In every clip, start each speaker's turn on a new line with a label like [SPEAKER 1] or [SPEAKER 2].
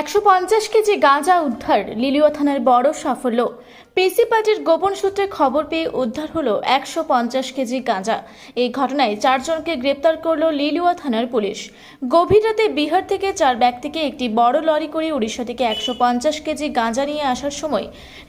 [SPEAKER 1] একশো পঞ্চাশ কেজি গাঁজা উদ্ধার লিলিয়া থানার বড় সাফল্য। পিসি পার্টির গোপন সূত্রে খবর পেয়ে উদ্ধার হলো একশো পঞ্চাশ কেজি গাঁজা। এই ঘটনায় চারজনকে গ্রেপ্তার করল লিলুয়া থানার পুলিশ। গভীর রাতে বিহার থেকে চার ব্যক্তিকে একটি বড় লরি করে উড়িষ্যা থেকে একশো পঞ্চাশ কেজি গাঁজা নিয়ে আসার সময়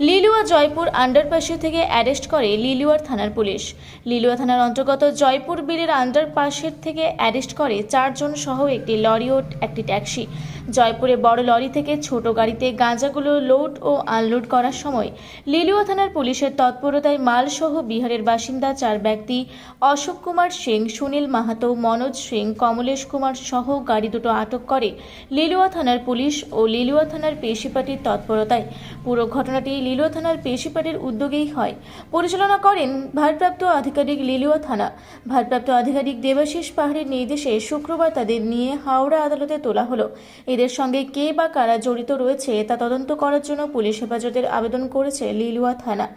[SPEAKER 1] লিলুয়া জয়পুর আন্ডারপাসে থেকে অ্যারেস্ট করে লিলুয়ার থানার পুলিশ। লিলুয়া থানার অন্তর্গত জয়পুর বিলের আন্ডারপাসের থেকে অ্যারেস্ট করে চারজন সহ একটি লরি ও একটি ট্যাক্সি। জয়পুরে বড় লরি থেকে ছোট গাড়িতে গাঁজাগুলো লোড ও আনলোড করার সময় লিলুয়া থানার পুলিশের তৎপরতায় মালসহ বিহারের বাসিন্দা চার ব্যক্তি, অশোক কুমার সিং সুনীল মাহাতো, মনোজ সিং কমলেশ কুমার সহ গাড়ি দুটো আটক করে লিলুয়া থানার পুলিশ ও লিলুয়া থানার পেশিপাটির তৎপরতায়। পুরো ঘটনাটি লিলুয়া থানার পেশিপাটির উদ্যোগেই হয়। পরিচালনা করেন ভারপ্রাপ্ত আধিকারিক লিলুয়া থানা। ভারপ্রাপ্ত আধিকারিক দেবাশিস পাহাড়ের নির্দেশে শুক্রবার তাদের নিয়ে হাওড়া আদালতে তোলা হলো। এদের সঙ্গে কে বা কারা জড়িত রয়েছে তা তদন্ত করার জন্য পুলিশ হেফাজতের আবেদন করেছে লিলুয়া থানা।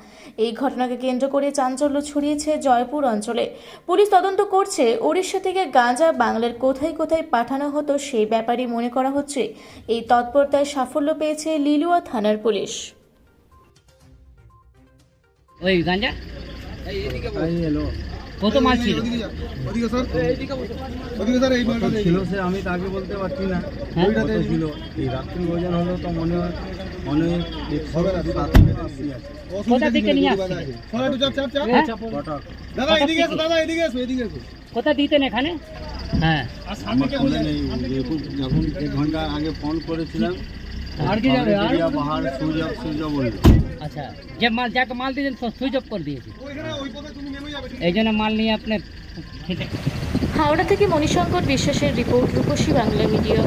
[SPEAKER 1] এই ঘটনাকে কেন্দ্র করে চাঞ্চল্য ছড়িয়েছে জয়পুর অঞ্চলে। পুলিশ তদন্ত করছে ওড়িশা থেকে গাঁজা বাংলার কোথায় কোথায় পাঠানো হতো সেই ব্যাপারই মনে করা হচ্ছে। এই তৎপরতায় সাফল্য পেয়েছে লিলুয়া থানার পুলিশ।
[SPEAKER 2] ওই গাঞ্জা কত মাল ছিল?
[SPEAKER 3] ওদিকে স্যার ওদিকে স্যার এই মালটা
[SPEAKER 4] ছিল সে? আমি তাকে বলতে পারছি না।
[SPEAKER 2] হ্যাঁ?
[SPEAKER 4] কত ছিল? এই রাত্রি ভোজন হলো তো মনে হয় অনেক
[SPEAKER 2] কোথা থেকে নিয়ে হ্যাঁ?
[SPEAKER 3] দাদা এদিকে এসো দাদা এদিকে এসো এদিকে এসো।
[SPEAKER 2] কোথা দিতেন এখানে? হ্যাঁ।
[SPEAKER 3] আর সামনে কে বলে
[SPEAKER 4] নেই যখন যখন এক ঘণ্টা আগে ফোন করেছিলাম
[SPEAKER 2] আর কি যাবে? আর
[SPEAKER 4] দিয়া বাহার সূর্য সূর্য বলল
[SPEAKER 2] আচ্ছা যে মাল যাকে মাল দিয়েছেন সব সুইচ অফ করে দিয়েছি।
[SPEAKER 3] ওইখানে ওই পথে তুমি নেমে যাবে ঠিক
[SPEAKER 2] এই জন্য মাল নিয়ে আপনি খেতে
[SPEAKER 1] হাওড়া থেকে মণিশঙ্কর বিশ্বাসের রিপোর্ট রূপসী বাংলা মিডিয়া।